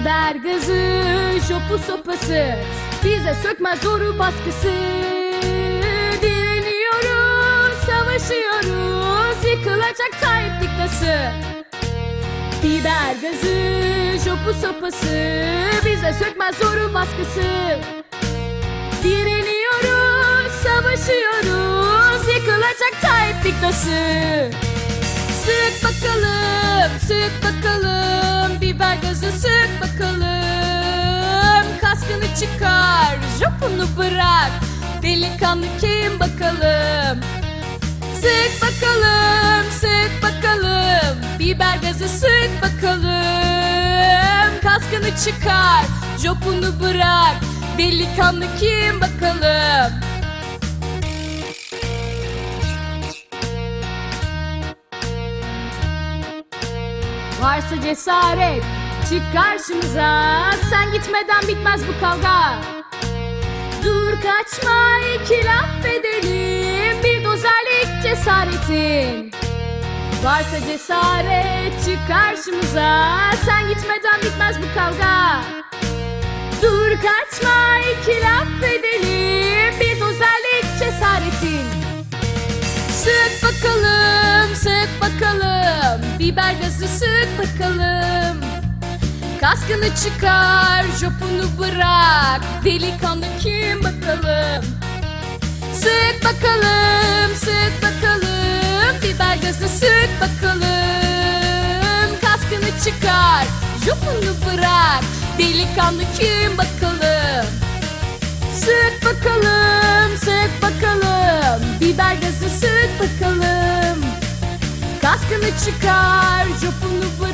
Biber gazı, jopu sopası Bize sökmez zoru baskısı. Direniyoruz, savaşıyoruz Yıkılacak Tayyip diktası Biber gazı, jopu sopası Bize sökmez zoru baskısı. Direniyoruz, savaşıyoruz Yıkılacak Tayyip diktası Sık bakalım, sık bakalım Biber gazı sık bakalım Kaskını çıkar, jopunu bırak Delikanlı kim bakalım? Sık bakalım, sık bakalım Biber gazı sık bakalım Kaskını çıkar, jopunu bırak Delikanlı kim bakalım Varsa cesaret çık karşımıza. Sen gitmeden bitmez bu kavga. Dur kaçma iki laf edelim. Bir dozerlik cesaretin. Varsa cesaret çık karşımıza. Sen gitmeden bitmez bu kavga. Dur kaçma iki laf edelim. Bir dozerlik cesaretin. Sık bakalım, sık Biber gazı sık bakalım. Kaskını çıkar, jopunu bırak. Delikanlı kim bakalım? Sık bakalım, sık bakalım. Biber gazı sık bakalım. Kaskını çıkar, jopunu bırak. Delikanlı kim bakalım? Sık bakalım, sık bakalım. Biber gazı sık bakalım Kaskını çıkar, copunu bırak